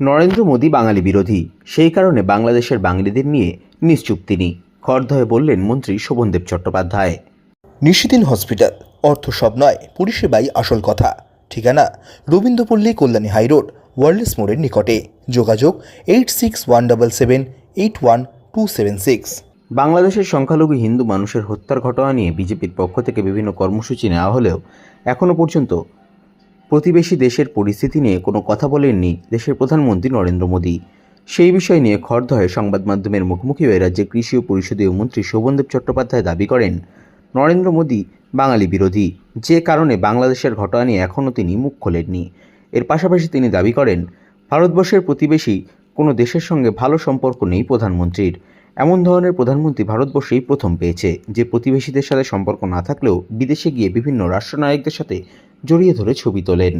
নরেন্দ্র মোদী বাঙালি বিরোধী। সেই কারণে বাংলাদেশের বাঙালিদের নিয়ে নিশ্চুপ তিনি। খড়দহে বললেন মন্ত্রী শোভনদেব চট্টোপাধ্যায়। নিশিদিন হসপিটাল অর্থ সব নয় পরিষেবাই আসল কথা। ঠিকানা রবীন্দ্রপল্লী কল্যাণী হাইরোড ওয়ার্ল্ডস মোড়ের নিকটে। যোগাযোগ eight six one double seven eight one two seven six. বাংলাদেশের সংখ্যালঘু হিন্দু মানুষের হত্যার ঘটনা নিয়ে বিজেপির পক্ষ থেকে বিভিন্ন কর্মসূচি নেওয়া হলেও এখনও পর্যন্ত প্রতিবেশী দেশের পরিস্থিতি নিয়ে কোনো কথা বলেননি দেশের প্রধানমন্ত্রী নরেন্দ্র মোদী। সেই বিষয় নিয়ে খড়দহে সংবাদ মাধ্যমের মুখোমুখি হয়ে রাজ্যের কৃষি ও পরিষদীয় মন্ত্রী শোভনদেব চট্টোপাধ্যায় দাবি করেন, নরেন্দ্র মোদী বাঙালি বিরোধী, যে কারণে বাংলাদেশের ঘটনা নিয়ে এখনও তিনি মুখ খোলেননি। এর পাশাপাশি তিনি দাবি করেন, ভারতবর্ষের প্রতিবেশী কোনো দেশের সঙ্গে ভালো সম্পর্ক নেই প্রধানমন্ত্রীর। এমন ধরনের প্রধানমন্ত্রী ভারতবর্ষেই প্রথম পেয়েছে, যে প্রতিবেশীদের সাথে সম্পর্ক না থাকলেও বিদেশে গিয়ে বিভিন্ন রাষ্ট্রনায়কদের সাথে জড়িয়ে ধরে ছবি তোলেন।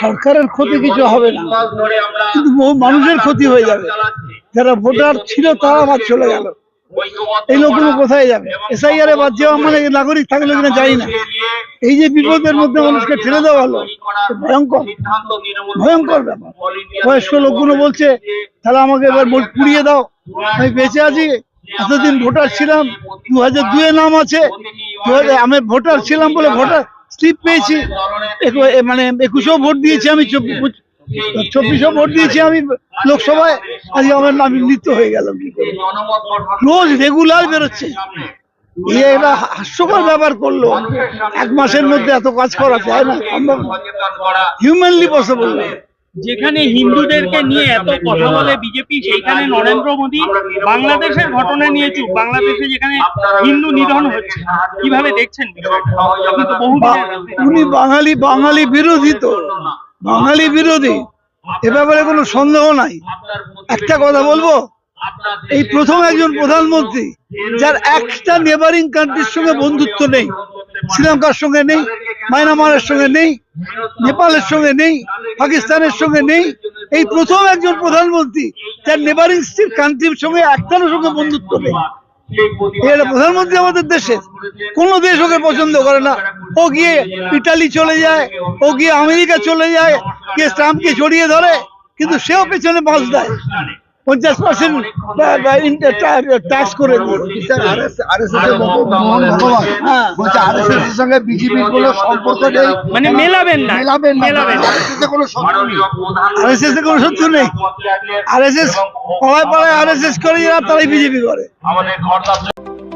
সরকারের ক্ষতি কিছু হবে না। কিন্তু বহু মানুষের ক্ষতি হয়ে যাবে। যারা ভোটার ছিল তারা বাদ চলে গেল। এই লোকগুলো কোথায় যাবে? এসআইআর এ বাদ যাওয়া মানে নাগরিক থাকলে কিনা জানি না। এই যে বিপদের মধ্যে মানুষকে ঠেলে দেওয়া হলো ভয়ঙ্কর। ভয়ঙ্কর ব্যাপার। বয়স্ক লোকগুলো বলছে তাহলে আমাকে এবার ভোট পুড়িয়ে দাও। আমি বেঁচে আছি এতদিন ভোটার ছিলাম দু হাজার দুয়ে নাম আছে। দু হাজার আমি ভোটার ছিলাম বলে ভোটার স্লিপ পেয়েছি। মানে একুশেও ভোট দিয়েছি আমি চব্বিশও ভোট দিয়েছি আমি লোকসভায়। আজ আমার নাম মৃত্যু হয়ে গেল, কি রোজ রেগুলার বেরোচ্ছে। এ একটা হাস্যকর ব্যবহার করল। এক মাসের মধ্যে এত কাজ করা যায় না, সম্ভব হিউম্যানলি পসিবল না। যেখানে হিন্দুদেরকে নিয়ে এত কথা বলে বিজেপি সেইখানে নরেন্দ্র মোদী বাংলাদেশের ঘটনা নিয়ে চুপ। বাংলাদেশে যেখানে হিন্দু নিধন হচ্ছে। কীভাবে দেখছেন উনি বাঙালি বাঙালি বিরোধী তো। বাঙালি বিরোধী। এ ব্যাপারে কোনো সন্দেহ নাই। একটা কথা বলব? এই প্রথম একজন প্রধানমন্ত্রী যার একটা নেবারিং কান্ট্রির সঙ্গে বন্ধুত্ব নেই শ্রীলঙ্কার সঙ্গে নেই মায়ানমারের সঙ্গে নেই নেপালের সঙ্গে নেই পাকিস্তানের সঙ্গে নেই। এই প্রথম একজন প্রধানমন্ত্রী, যার নেবারিং কান্ট্রির সঙ্গে একটার সঙ্গে বন্ধুত্ব নেই। প্রধানমন্ত্রী আমাদের দেশের কোনো দেশ ওকে পছন্দ করে না। ও গিয়ে ইটালি চলে যায়, ও গিয়ে আমেরিকা চলে যায় কে ট্রাম্পকে জড়িয়ে ধরে, কিন্তু সেও পেছনে বাঁচ দেয়। পঞ্চাশ পার্সেন্ট ট্যাক্স করে হ্যাঁ। বলছে আরএসএস এর সঙ্গে বিজেপির কোনো সম্পর্ক নেই। মানে মেলাবেন না। মেলাবেন মেলাবেন কোনো আরএসএস কোনো শত্রু নেই। আরএসএস পাড়ায় পাড়ায় আরএসএস করে যারা তারাই বিজেপি করে।